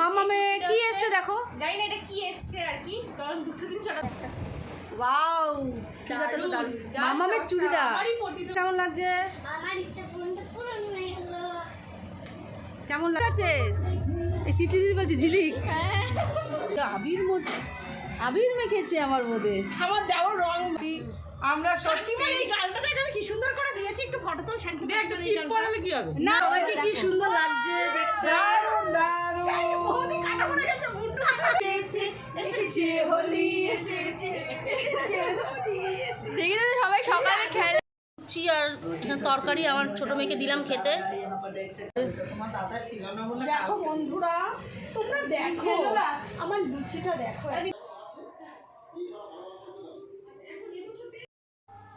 মামামে কি এসছে দেখো? জানি না এটা কি এসছে আর কি। কারণ দুটো দিন ছাড়া ওয়াও চুড়িদারটা তো দারুণ মামামের চুড়িদার। কেমন লাগছে? আমার ইচ্ছা পূরণটা পূরণ হয়ে গেল। কেমন লাগছে? এই তিতলি বলছি ঝিলিক। আবির মধ্যে আবির মেখেছে আমার মধ্যে। আমার দেওয়ার রং আমরা সত্যি এই গানটা দেখো কি সুন্দর করে দিয়েছি? একটু ফটো তোল শান্তি পড়ালে কি হবে? না সবাইকে কি সুন্দর লাগছে দেখতে দারুণ দারুণ। বৌদি কাটা পড়ে গেছে মুন্ডু এসেছে এসেছে হোলি এসেছে এসেছে এসেছে। দেখি তো সবাই সকালে খেলে লুচি আর এখানে তরকারি আমার ছোট মেয়েকে দিলাম খেতে। তোমার দাদা ছিল না বলে দেখো বন্ধুরা তোমরা দেখো। আমার লুচিটা দেখো।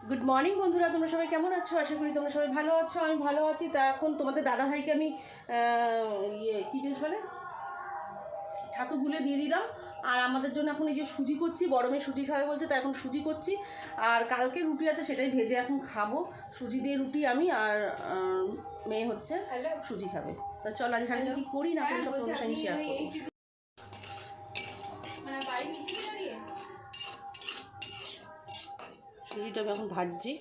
গুড মর্নিং বন্ধুরা। তোমরা সবাই কেমন আছো? আশা করি তোমরা সবাই ভালো আছো আমি ভালো আছি। তা এখন তোমাদের দাদা ভাইকে আমি ইয়ে কী বেশ বলে? ছাতু গুলে দিয়ে দিলাম। আর আমাদের জন্য এখন এই যে সুজি করছি গরমে সুজি খাবে বলছে তাই এখন সুজি করছি। আর কালকে রুটি আছে সেটাই ভেজে এখন খাব। সুজি দিয়ে রুটি আমি আর মেয়ে হচ্ছে সুজি খাবে। তা চল আজ সারাদিন কী করি না করি সব তোমার সঙ্গে শেয়ার করব। বাড়ি মিছিল দাঁড়িয়ে সুজিটা আমি এখন ভাজছি।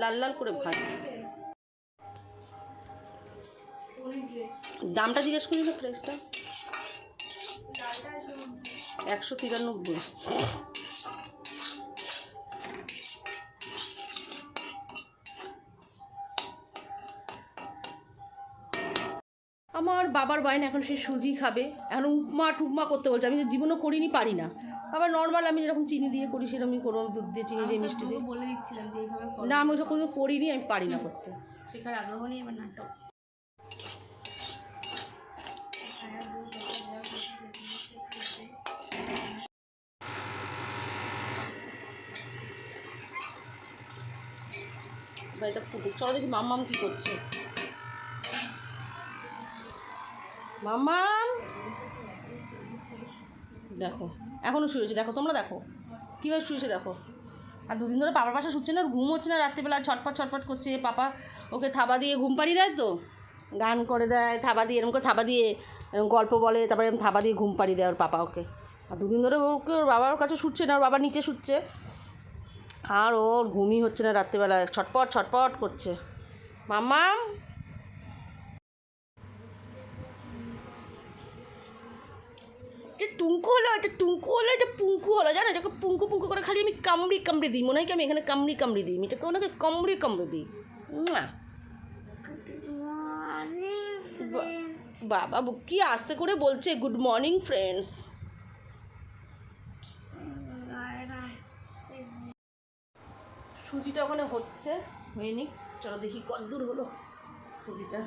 লাল লাল করে ভাজ। দামটা জিজ্ঞেস করি না প্রাইসটা একশো তিরানব্বই। বাবার বায়না এখন সে সুজি খাবে। এখন উপমা টুপমা করতে বলছে। আমি জীবনও করিনি পারি না। আবার নর্মাল আমি যেরকম চিনি দিয়ে করি সেরকমই করব। দুধ দিয়ে চিনি দিয়ে মিষ্টি দিয়ে। বলে দিচ্ছিলাম যে এইভাবে না আমি ওসব কোনো করিনি আমি পারি না করতে। শেখার আগ্রহ নেই এবার নাটক। এটা ফুটে চলো দেখি মাম্মাম কি করছে। মাম্মাম দেখো এখনও শুয়েছে দেখো, তোমরা দেখো। কীভাবে শুয়েছে দেখো। আর দুদিন ধরে পাপার পাশে শুচ্ছে না ঘুম হচ্ছে না, রাত্রিবেলা ছটপট ছটপট করছে। পাপা ওকে থাবা দিয়ে ঘুম পাড়িয়ে দেয় তো? গান করে দেয়, থাবা দিয়ে, এরকম করে থাবা দিয়ে গল্প বলে, তারপরে এরকম থাবা দিয়ে ঘুম পাড়িয়ে দেয় ওর পাপা ওকে। আর দুদিন ধরে ওকে ওর বাবার কাছে শুচ্ছে না, ওর বাবা নিচে শুচ্ছে। আর ওর ঘুমই হচ্ছে না রাত্রিবেলা ছটপট ছটপট করছে। মাম্মাম। টুঙ্কু হলো, এটা টুঙ্কু হলো, এটা পুঙ্কু হলো, জানো? যাকে পুঙ্কু পুঙ্কু করে খালি আমি কামড়ি কামড়ি দিই। মনে হয় কি আমি এখানে কামড়ি কামড়ি দিই। এটাকে ওনাকে কামড়ি কামড়ি দিই। বা- বাবা কি আস্তে করে বলছে গুড মর্নিং ফ্রেন্ডস সুজিটা ওখানে হচ্ছে। হয়ে নিক, চলো দেখি কত দূর হলো সুজিটা।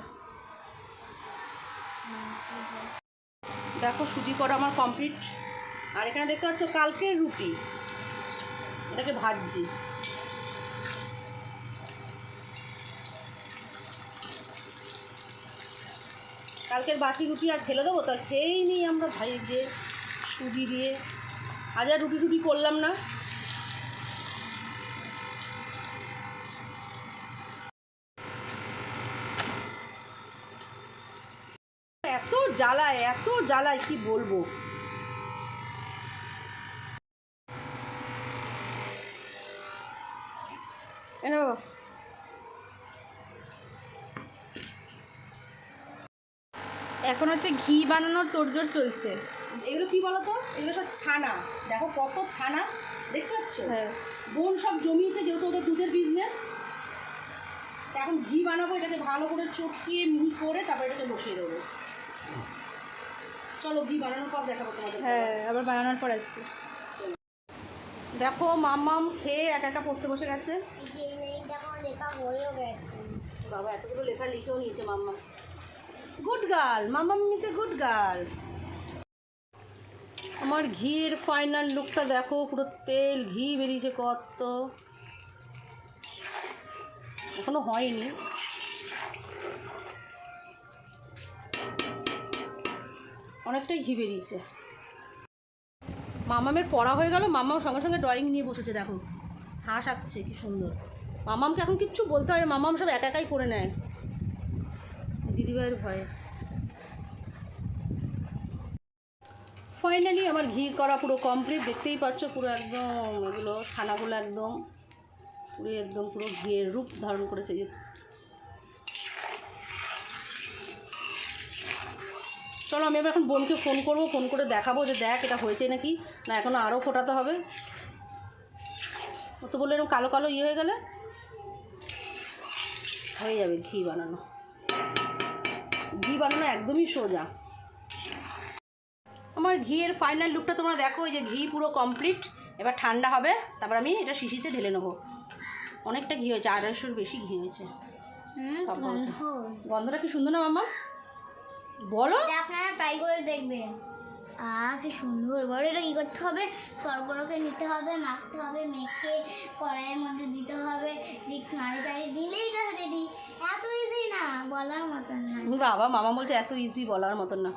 দেখো, সুজি করা আমার কমপ্লিট আর এখানে দেখতে পাচ্ছ, কালকের রুটি। এটাকে ভাজছি। কালকের বাকি রুটি আর ফেলে দেবো? তা খেয়েই নিই আমরা ভাই যে সুজি দিয়ে। আজ আর রুটি টুটি করলাম না এত জ্বালায় এত জ্বালায় কি বলব? এনে বাবা। এখন হচ্ছে ঘি বানানোর তোড়জোড় চলছে। এগুলো কি বলো তো এগুলো সব ছানা। দেখো কত ছানা। দেখতে পাচ্ছ? হ্যাঁ। বোন সব জমিয়েছে যেহেতু ওদের দুধের বিজনেস এখন ঘি বানাবো এটাকে ভালো করে চটকিয়ে মিহি করে তারপর এটাকে বসিয়ে দেবো। চলো ঘি বানানোর পর দেখাবো তোমাদের হ্যাঁ আবার বানানোর পর আসছে। দেখো মাম্মাম খেয়ে একা একা পড়তে বসে গেছে। লেখা হয়েও গেছে বাবা এতগুলো লেখা লিখেও নিয়েছে mamma good girl mamma miss good girl আমার ঘির ফাইনাল লুকটা দেখো পুরো তেল ঘি বেরিয়েছে কত। এখনও হয়নি। অনেকটাই ঘি বেরিয়েছে। মামামের পড়া হয়ে গেল, মামাও সঙ্গে সঙ্গে ড্রয়িং নিয়ে বসেছে, দেখো। হাঁস আঁকছে, কি সুন্দর। মামামকে এখন কিচ্ছু বলতে হয় মামাম সব একা একাই করে নেয়। দিদিভাইয়ের ভয়ে। ফাইনালি আমার ঘি করা পুরো কমপ্লিট দেখতেই পাচ্ছ পুরো একদম এগুলো ছানাগুলো একদম, পুরো একদম পুরো ঘিয়ের রূপ ধারণ করেছে। চলো আমি এবার এখন বোনকে ফোন করব ফোন করে দেখাবো যে দেখ এটা হয়েছে নাকি। না এখনও আরও ফোটাতে হবে। ও তো বলল এরকম কালো কালো ইয়ে হয়ে গেলে? হয়ে যাবে ঘি বানানো। ঘি বানানো একদমই সোজা। আমার ঘিয়ের ফাইনাল লুকটা তোমরা দেখো এই যে ঘি পুরো কমপ্লিট এবার ঠান্ডা হবে তারপর আমি এটা শিশিতে ঢেলে নেব। অনেকটা ঘি হয়েছে আড়াইশোর বেশি ঘি হয়েছে। হুম গন্ধটা কি সুন্দর না মাম্মা? বলো। আপনারা ট্রাই করে দেখবেন। আহ কি সুন্দর। বড় এটা কী করতে হবে? সরবরাহকে নিতে হবে মাখতে হবে মেখে কড়াইয়ের মধ্যে দিতে হবে। দিক নাড়ে চাড়িয়ে দিলেই এটা রেডি এত ইজি না বলার মতন না। বাবা মামা বলছে এত ইজি বলার মতন না।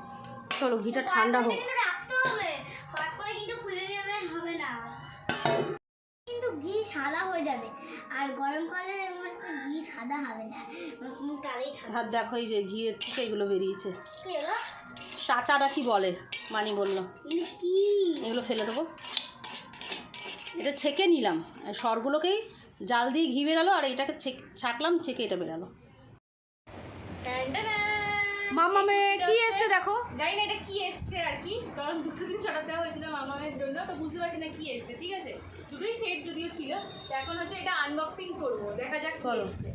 চলো ঘিটা ঠান্ডা হোক। রাখতে হবে। হট করে কিন্তু খুলে নেবে হবে না। কিন্তু ঘি সাদা হয়ে যাবে। আর গরম করলে হচ্ছে ঘি সাদা হবে না। হাত দেখো এই যে ঘিয়ের থেকে এগুলো বেরিয়েছে? চাচারা কি বলে? মানি বলল। এগুলো কি? এগুলো ফেলে দেবো। এটা ছেঁকে নিলাম। সরগুলোকেই জাল দিয়ে ঘি বেরালো আর এটাকে ছেক ছাকলাম ছেঁকে এটা বেরালো। মামামে কি এসছে দেখো? জানি না এটা কি এসছে আর কি কারণ দুটো দিন দেওয়া হয়েছিল মামামের জন্য তো বুঝতে পারছি না কি এসছে ঠিক আছে? দুটোই সেট যদিও ছিল তো এখন হচ্ছে এটা আনবক্সিং করব দেখা যাক কি। এসছে।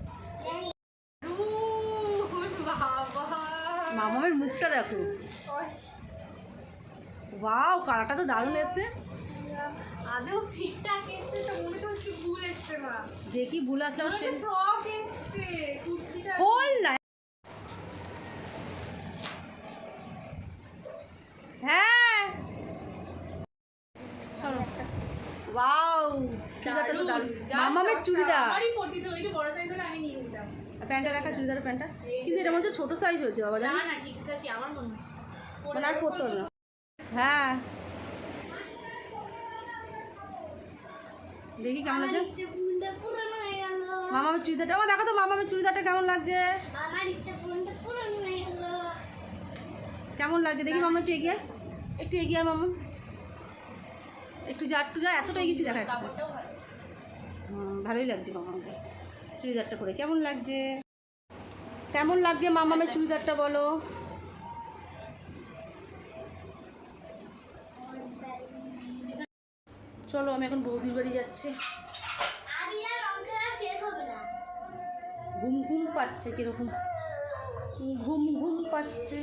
মামামের মুখটা দেখো। ওয়াও কালারটা তো দারুণ এসছে। আদেও ঠিকঠাক এসছে তো মনে তো হচ্ছে ভুল এসছে মা। দেখি ভুল আসলে হচ্ছে ফ্রক এসছে কুর্তিটা। খোল না হ্যাঁ। ওয়াও চুড়িদারটা তো দারুণ। মামামের চুড়িদার। আমারই পড়তে ছিল একটু বড় সাইজ হলে আমি নিয়ে নিতাম প্যান্টটা দেখা চুড়িদারের প্যান্টটা? কিন্তু এটা মনে হচ্ছে ছোটো সাইজ হয়েছে বাবা না জানিস? না ঠিকঠাকই আমার মনে হচ্ছে? মানে আর পরতে না। হ্যাঁ। দেখি কেমন লাগছে। মামামের চুড়িদারটা আমার দেখো তো মামামের চুড়িদারটা কেমন লাগছে। আমার ইচ্ছে পূরণটা পূরণ হয়ে গেল কেমন লাগছে? দেখি মামা একটু এগিয়ে একটু এগিয়ে মামা। একটু যা একটু যা, এতটা এগিয়েছি দেখা যাচ্ছে ভালোই লাগছে মামাকে চুড়িদারটা পরে। কেমন লাগছে? কেমন লাগছে মামামের চুড়িদারটা বলো? চলো, আমি এখন বৌদির বাড়ি যাচ্ছি। ঘুম ঘুম পাচ্ছে কীরকম? ঘুম ঘুম পাচ্ছে।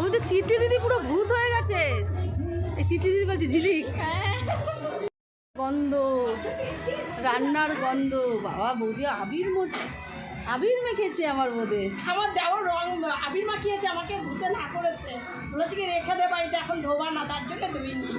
আমাদের তিতি দিদি পুরো ভূত হয়ে গেছে। এই তিতি দিদি বলছে, ঝিলিক। গন্ধ, রান্নার গন্ধ। বাবা, বৌদি আবির মধ্যে আবির মেখেছে আমার বোধে আমার দেওয়ার রং আবির মাখিয়েছে, আমাকে ধুতে না করেছে। বলেছে কি, রেখে দে এটা এখন ধোবা না, তার জন্য ধুইনি।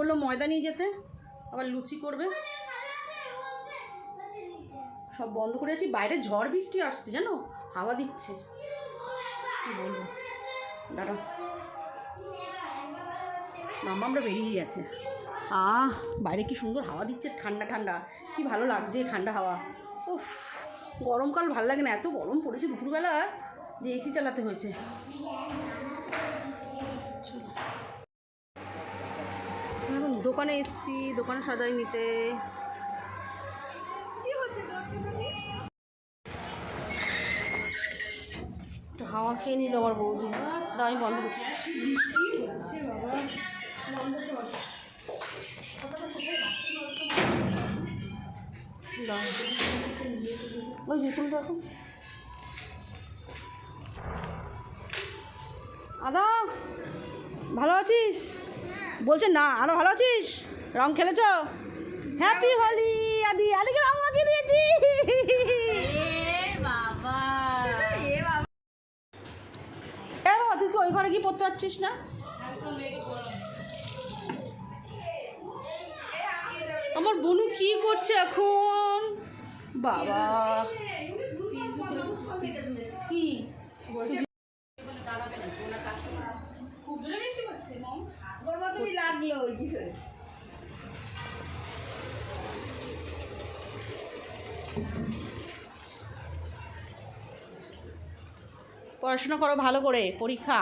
বলল, ময়দা নিয়ে যেতে, আবার লুচি করবে। সব বন্ধ করে আছি বাইরে ঝড় বৃষ্টি আসছে, জানো? হাওয়া দিচ্ছে। বলব? মামা আমরা বেরিয়ে গেছে। আহ, বাইরে কি সুন্দর হাওয়া দিচ্ছে, ঠান্ডা ঠান্ডা। কি ভালো লাগছে ঠান্ডা হাওয়া। উফ, গরমকাল ভালো লাগে না। এত গরম পড়েছে দুপুরবেলা যে এসি চালাতে হয়েছে। দোকানে এসেছি দোকানে সদাই নিতে হাওয়া খেয়ে নিল আমার বৌদি। আমি বন্ধ করছি। ওই তুমি আদা ভালো আছিস? বলছে না আরও ভালো আছিস? রং খেলেছ? হ্যাপি হোলি আদি। আদিকে রং মাখিয়ে দিয়েছি। এ বাবা। তুই ওই ঘরে গিয়ে পড়তে পারছিস না? আমার বনু কি করছে এখন? বাবা কি খুব জোরে বৃষ্টি পড়ছে মম পড়াশোনা করো ভালো করে পরীক্ষা।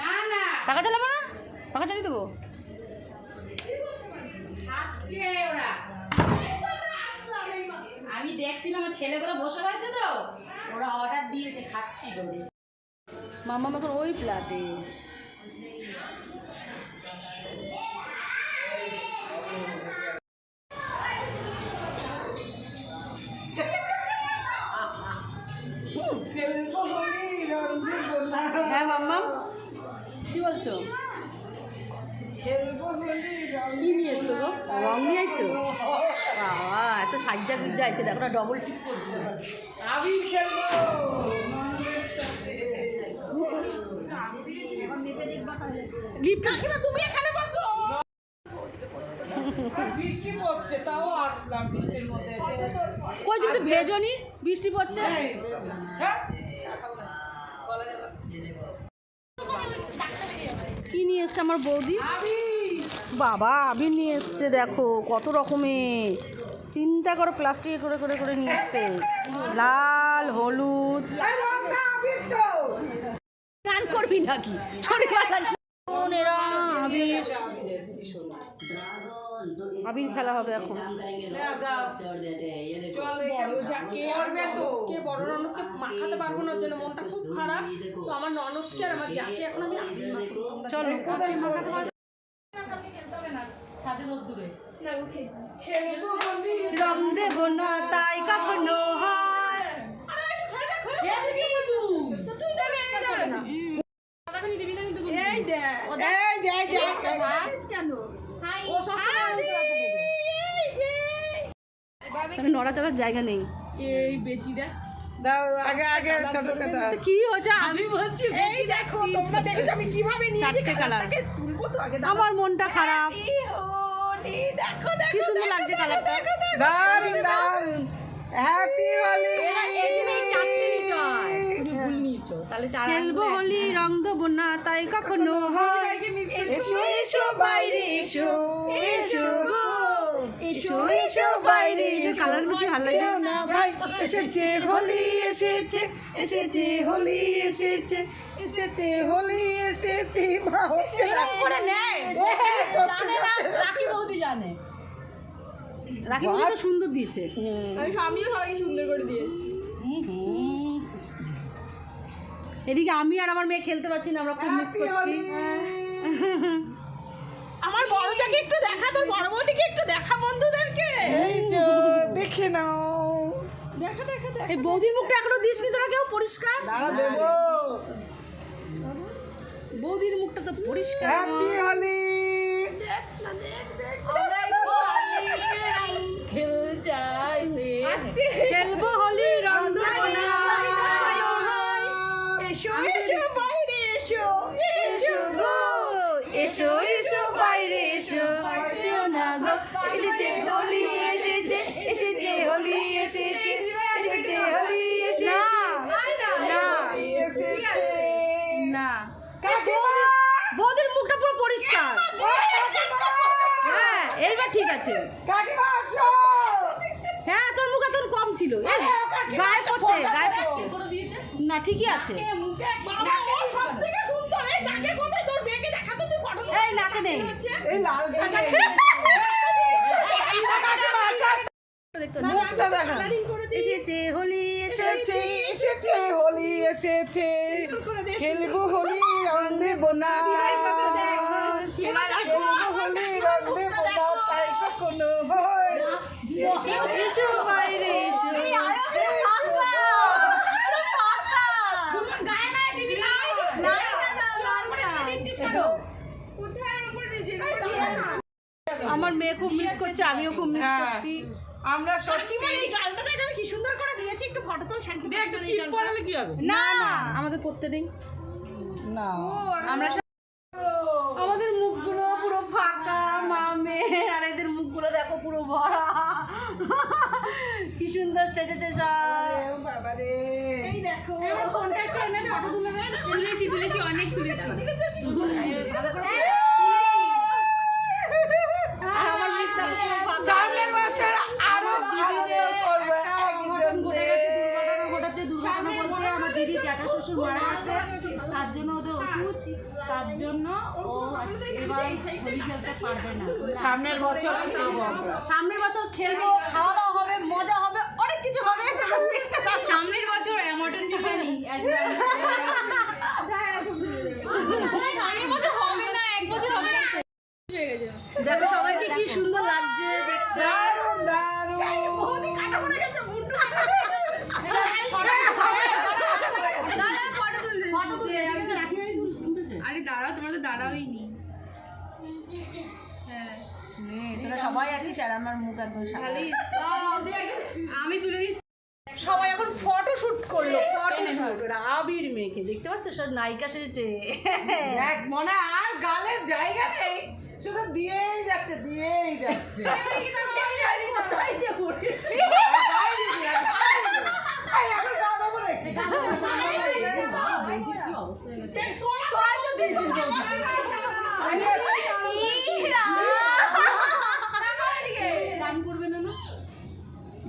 না না। টাকা চালাবো না টাকা চালিয়ে দেবো। আমি দেখছিলাম আমার ছেলেগুলো বসে রয়েছে তো। ওরা অর্ডার দিয়েছে খাচ্ছিল মামা এখন ওই প্লাটে গুজ্জা আছে দেখো না ডবল টিক করছে। আমি খেলব। তুমি এখানে বসো। বৃষ্টি পড়ছে তাও আসলাম বৃষ্টির মধ্যে। কই তুমি ভেজনি? বৃষ্টি পড়ছে? হ্যাঁ? কি নিয়ে এসছে আমার বৌদি? বাবা আবির নিয়ে এসছে দেখো কত রকমের। চিন্তা করো প্লাস্টিকে করে করে করে নিয়ে এসছে। লাল হলুদ। গান করবি নাকি? আবির। আবির খেলা হবে এখন। কে করবে তো কে বড় ননদকে মাখাতে পারব না জন্য মনটা খুব খারাপ। তো আমার ননদকে আর আমার যাকে এখন আমি আবির মাখাবো। তোমরা চলো। কোথায় মাখাতে পারবে? ছাদে রোদ্দুরে রং দেব না তাই কখনো হয়। এই দেখ এই যে কেন হাই এখানে নড়াচড়ার জায়গা নেই। এই বেটিটা দাও আগে আগে ছোট কথা। কি হয়েছে? আমি বলছি এই দেখো তোমরা দেখেছ আমি কীভাবে নিয়েছি? কালারটাকে তুলবো তো আগে আমার মনটা খারাপ। এই দেখো দেখো কি সুন্দর লাগছে কালারটা দারুণ দারুণ হ্যাপি হোলি তুমি ভুল নিয়েছো তাহলে চার খেলব হোলি রং দেবো না তাই কখনো হয়। এসো এসো বাইরে এসো এসো। এসো এসো বাইরে কালার কি ভালো লাগে না ভাই? এসেছে হোলি এসেছে এসেছে হোলি এসেছে এসেছে হোলি এসেছে। মা হচ্ছে না? করে নেয় হ্যাঁ, জানে না রাখি বৌদি জানে। রাখি বৌদি সুন্দর দিয়েছে। আমি আমিও সবাইকে সুন্দর করে দিয়েছি। এদিকে আমি আর আমার মেয়ে খেলতে পারছি না আমরা খুব মিস করছি। আমার বড়টাকে একটু দেখা তোর বড় বৌদিকে একটু দেখা বন্ধুদেরকে। এই তো দেখে নাও। দেখা দেখা দেখা এই বৌদির মুখটা এখনও দিসনি তোরা কেউ পরিষ্কার? দাঁড়া দেবো। বৌদির মুখটা তো পরিষ্কার। হ্যাপি হলি দেখ হোলি খেল চাই খেলব পরিষ্কার। হ্যাঁ এইবার ঠিক আছে। কাকিমা আসো। হ্যাঁ তোর মুখ এত কম ছিল। গায়ে পড়ছে গায়ে পড়ছে। না ঠিকই আছে। এই নাকে তোর নেই। এই এসেছে হোলি এসেছে। এসেছে এসেছে হোলি এসেছে। খেলব হোলি রং দেবো না খেলব হোলি রং দেবো না তাই কখনো হয় বাইরে। আমার মেয়ে খুব মিস করছে আমিও খুব মিস হ্যাঁ। করছি। আমরা সত্যি এই গানটা দেখো কি সুন্দর করে দিয়েছি? একটু ফটো তোল শান্তি একটা টিপ পড়ালে কি হবে? না না আমাদের পড়তে নেই না আমরা আমাদের মুখগুলো পুরো ফাঁকা মা মেয়ে আর এদের মুখগুলো দেখো পুরো ভরা কি সুন্দর সেজেছে সব বাবা এই দেখো। ফোনটা একটু এনে ফটো তুলে তুলেছি তুলেছি অনেক তুলেছি। ভালো করে শ্বশুর মারা গেছে। তার জন্য ওদের ওষুধ তার জন্য ও এবার হোলি খেলতে পারবে না। সামনের বছর সামনের বছর খেলব খাওয়া দাওয়া হবে মজা হবে অনেক কিছু হবে সামনের বছর মটন বিরিয়ানি একদম। সামনের বছর হবে না এক বছর হবে না। দেখো সবাইকে কি সুন্দর লাগছে। দেখতে দারুণ। দারুণ আরে দাঁড়াও তোমরা তো দাঁড়াওই নি হ্যাঁ তোরা সবাই আছিস আর আমার মুখ একদম আমি তুলে দিচ্ছি সবাই এখন ফটো শুট করল ফটো শুট আবির মেয়েকে দেখতে পাচ্ছ সব নায়িকা সেজেছে দেখ মনে হয় আর গালের জায়গা নেই শুধু দিয়েই যাচ্ছে দিয়েই যাচ্ছে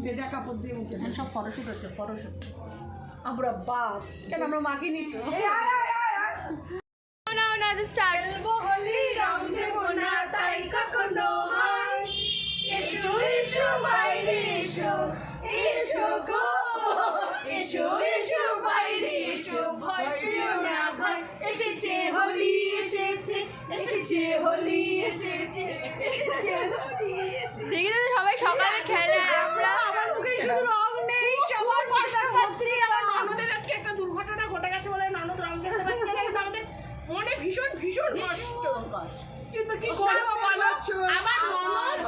ভেজা কাপড় দিয়ে মুখে সব ফটোশুট হচ্ছে ফটোশুট আমরা বাপ। কেন আমরা মাকে নিত এই, আয়, আয়, আয়, আয়। নাও না স্টার্ট খেলব হোলি রং দেবো না তাই কখনো হয়। এসো এসো বাইরে এসো। এসো গো এসো এসো বাইরে এসো। ভয় পেও না ভয়। এসেছে হোলি এসেছে এসেছে হোলি এসেছে এসেছে দেখি তো সবাই সকালে খেলে আমরা আমার মুখে শুধু রং নেই সবার কষ্ট পাচ্ছি আমার ননদের আজকে একটা দুর্ঘটনা ঘটে গেছে বলে ননদ রং খেলতে পারছে না কিন্তু আমাদের মনে ভীষণ ভীষণ কষ্ট। কিন্তু কি করব বলো? আমার ননদ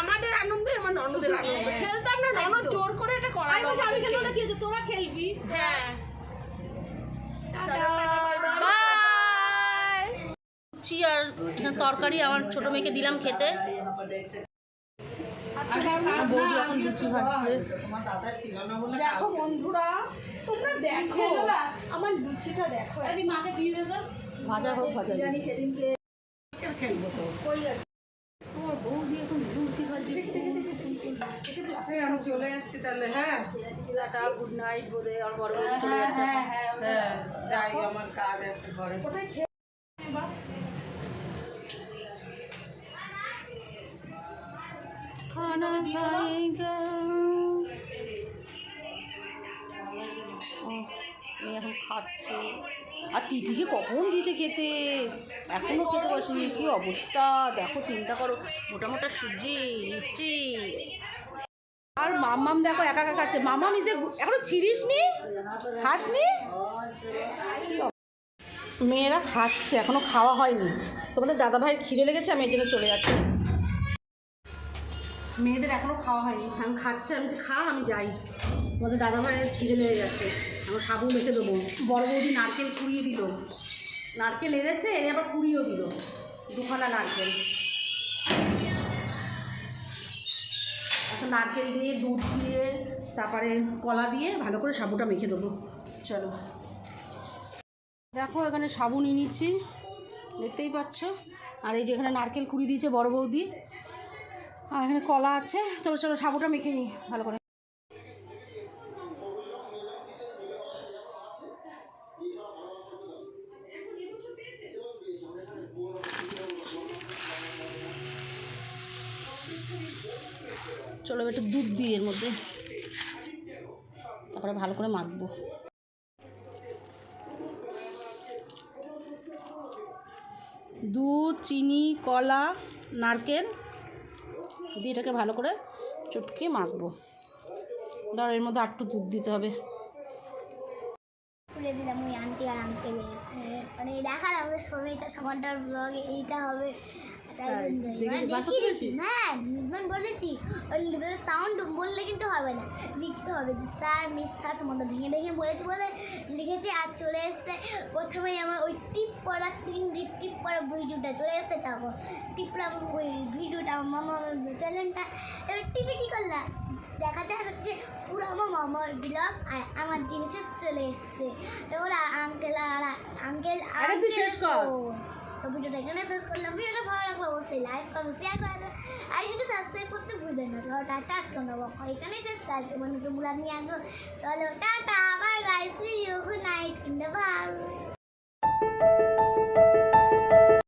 আমাদের আনন্দে আমার ননদের আনন্দ। খেলতাম না ননদ জোর করে এটা করা আমি খেলব না কি হচ্ছে তোরা খেলবি? হ্যাঁ। লুচি আর তরকারি আমার ছোট মেয়েকে দিলাম খেতে। দেখো বন্ধুরা তোমরা দেখো। আমার লুচিটা দেখো। মাকে দিয়ে দেবো ভাজা হোক ভাজা হোক। খেলব তো? বৌদি এখন লুচি ভাজছে আমি চলে আসছি তাহলে হ্যাঁ? গুড নাইট বোধে আমার বড় চলে যাচ্ছে এখন। হ্যাঁ যাই আমার কাজ আছে ঘরে। খানা খাएगा ও, মেয়ে এখন খাচ্ছে। আর তিতিকে কখন দিয়েছে খেতে? এখনও খেতে বসেনি। কি অবস্থা? দেখো, চিন্তা করো। মোটা মোটা সুজি, লুচি। আর মাম্মাম দেখো একা একা খাচ্ছে। মাম্মাম ইজে এখনও ছিড়িস নি খাস নি মেয়েরা খাচ্ছে, এখনও খাওয়া হয়নি। তোমাদের দাদা ভাইয়ের খিদে লেগেছে, আমি এই জন্য চলে যাচ্ছি। মেয়েদের এখনও খাওয়া হয়নি। আমি খাচ্ছে, আমি যে খা, আমি যাই। তোমাদের দাদা ভাইয়ের খিদে লেগে গেছে। আমার সাবু মেখে দেবো। বড় বৌদি নারকেল কুড়িয়ে দিল। নারকেল এনেছে, এনে আবার কুড়িয়েও দিল। দুখানা নারকেল। এখন নারকেল দিয়ে, দুধ দিয়ে, তারপরে কলা দিয়ে ভালো করে সাবুটা মেখে দেবো। চলো। দেখো, এখানে সাবু নিয়ে নিচ্ছি দেখতেই পাচ্ছ? আর এই যে এখানে নারকেল কুড়ি দিয়েছে বড় বৌদি। আর এখানে কলা আছে। চলো চলো সাবুটা মেখে নিই ভালো করে। চলো একটু দুধ দিই এর মধ্যে। তারপরে ভালো করে মাখবো। দুধ, চিনি, কলা, নারকেল দিয়ে এটাকে ভালো করে চটকে মাখবো। ধর এর মধ্যে আটটু দুধ দিতে হবে। তুলে দিলাম ওই আন্টি আর আঙ্কেলের মানে দেখালাম যে সমিতা সমানটার ব্লগে এইটা হবে। মানে বলেছি। ওই সাউন্ড বললে কিন্তু হবে না লিখতে হবে। স্যার মিস খাস মতো ভেঙে ভেঙে বলেছি বলে লিখেছি আর চলে এসছে। প্রথমেই আমার ওই টিপ পড়া তিন টিপ পড়া ভিডিওটা চলে এসছে তখন টিপ পড়া ওই ভিডিওটা আমার মামা চ্যানেলটা এবার টিপে কী করলাম? দেখা যায় হচ্ছে পুরো আমার মামার ব্লগ আর আমার জিনিসে চলে এসছে। তারপর আঙ্কেল আর আঙ্কেল আরে শেষ কর। তো ভিডিওটা এখানে শেষ করলাম। ভিডিওটা ভালো লাগল অবশ্যই লাইক করো শেয়ার করবে আর কিন্তু সাবস্ক্রাইব করতে ভুলবেন না। চলো টাটা, আজকে নেব এখানেই শেষ কাজ তোমার নতুন নিয়ে আসব। চলো tata bye bye see you good night in the